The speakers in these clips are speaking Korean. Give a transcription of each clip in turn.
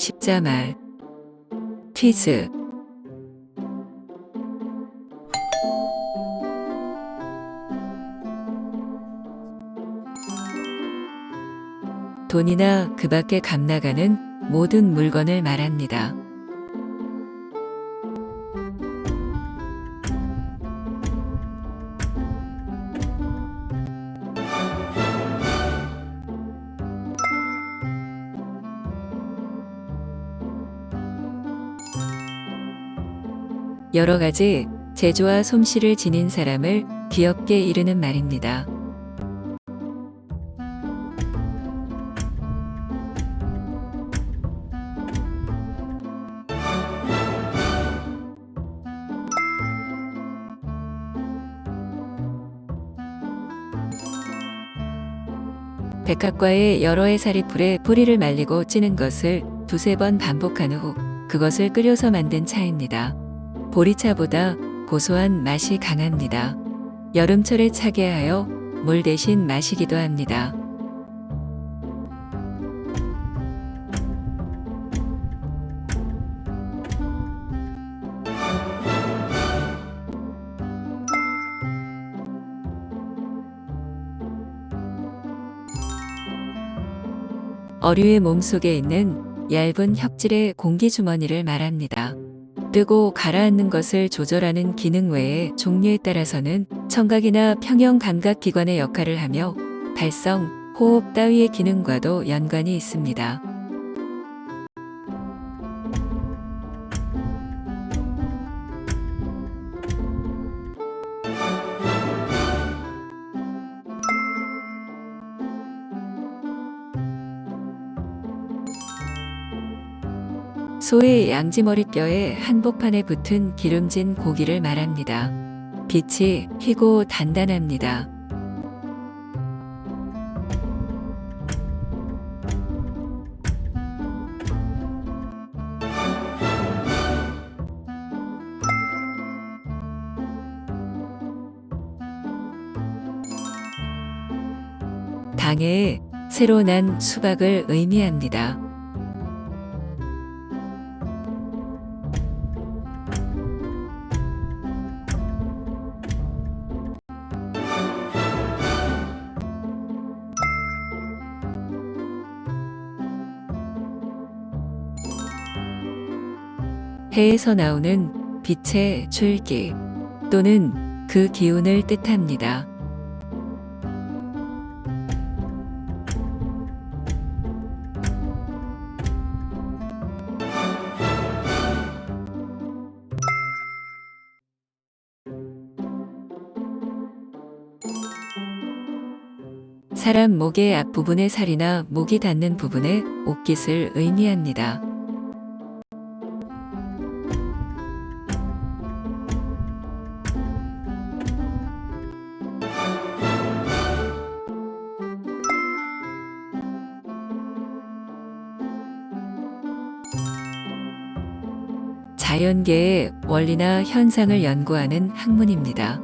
십자말 퀴즈 돈이나 그 밖에 값 나가는 모든 물건을 말합니다. 여러 가지 재주와 솜씨를 지닌 사람을 귀엽게 이르는 말입니다. 백합과의 여러 해살이 풀에 뿌리를 말리고 찌는 것을 두세 번 반복한 후 그것을 끓여서 만든 차입니다. 보리차보다 고소한 맛이 강합니다. 여름철에 차게 하여 물 대신 마시기도 합니다. 어류의 몸속에 있는 얇은 혁질의 공기주머니를 말합니다. 뜨고 가라앉는 것을 조절하는 기능 외에 종류에 따라서는 청각이나 평형 감각 기관의 역할을 하며 발성, 호흡 따위의 기능과도 연관이 있습니다. 소의 양지머리뼈에 한복판에 붙은 기름진 고기를 말합니다. 빛이 휘고 단단합니다. 당해에 새로 난 수박을 의미합니다. 해에서 나오는 빛의 줄기 또는 그 기운을 뜻합니다. 사람 목의 앞부분의 살이나 목이 닿는 부분의 옷깃을 의미합니다. 자연계의 원리나 현상을 연구하는 학문입니다.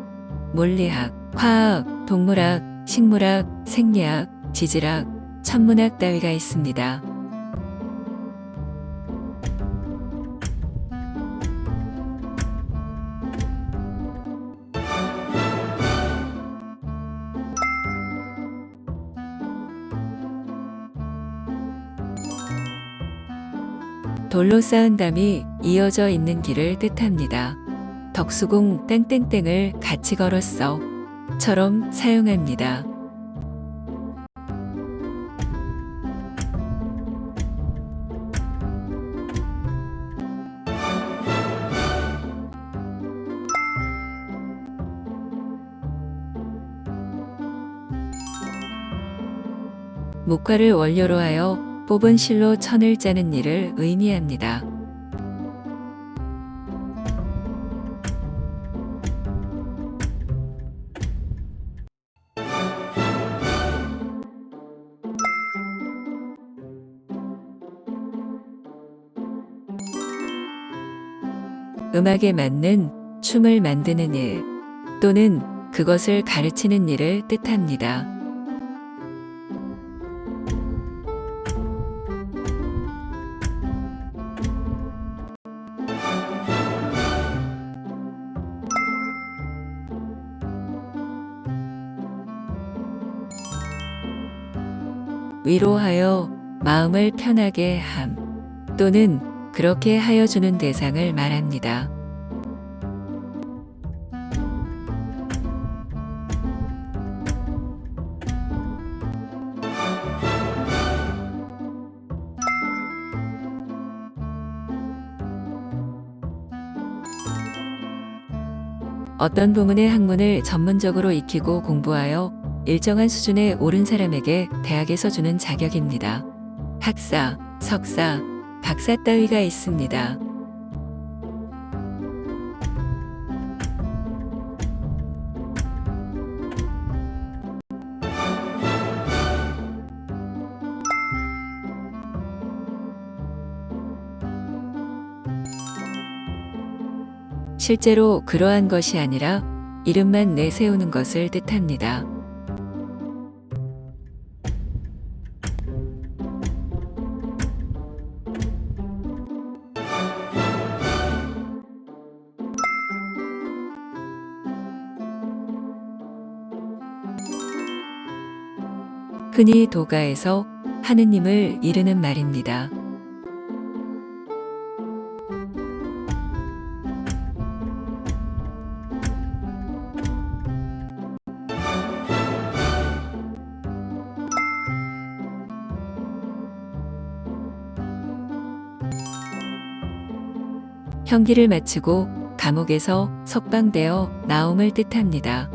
물리학, 화학, 동물학, 식물학, 생리학, 지질학, 천문학 따위가 있습니다. 돌로 쌓은 담이 이어져 있는 길을 뜻합니다. 덕수궁 땡땡땡을 같이 걸었어. 처럼 사용합니다. 목화를 원료로 하여 뽑은 실로 천을 짜는 일을 의미합니다. 음악에 맞는 춤을 만드는 일 또는 그것을 가르치는 일을 뜻합니다. 위로하여 마음을 편하게 함 또는 그렇게 하여 주는 대상을 말합니다. 어떤 부문의 학문을 전문적으로 익히고 공부하여 일정한 수준에 오른 사람에게 대학에서 주는 자격입니다. 학사, 석사, 박사 따위가 있습니다. 실제로 그러한 것이 아니라 이름만 내세우는 것을 뜻합니다. 흔히 도가에서 하느님을 이르는 말입니다. 형기를 마치고 감옥에서 석방되어 나옴을 뜻합니다.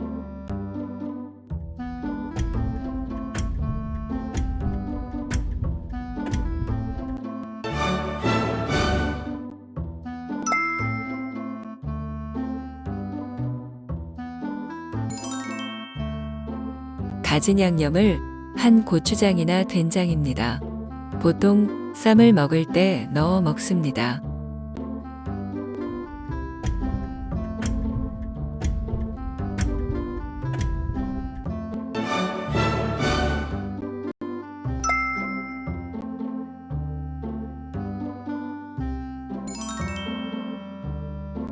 가진 양념을 한 고추장이나 된장입니다. 보통 쌈을 먹을 때 넣어 먹습니다.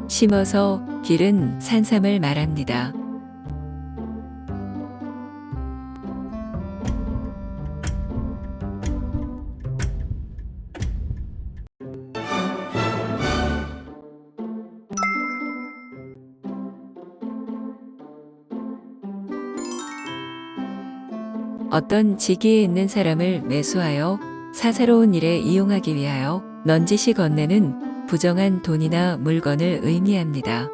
심어서 기른 산삼을 말합니다. 어떤 직위에 있는 사람을 매수하여 사사로운 일에 이용하기 위하여 넌지시 건네는 부정한 돈이나 물건을 의미합니다.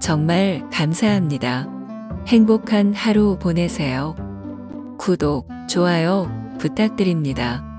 정말 감사합니다. 행복한 하루 보내세요. 구독, 좋아요 부탁드립니다.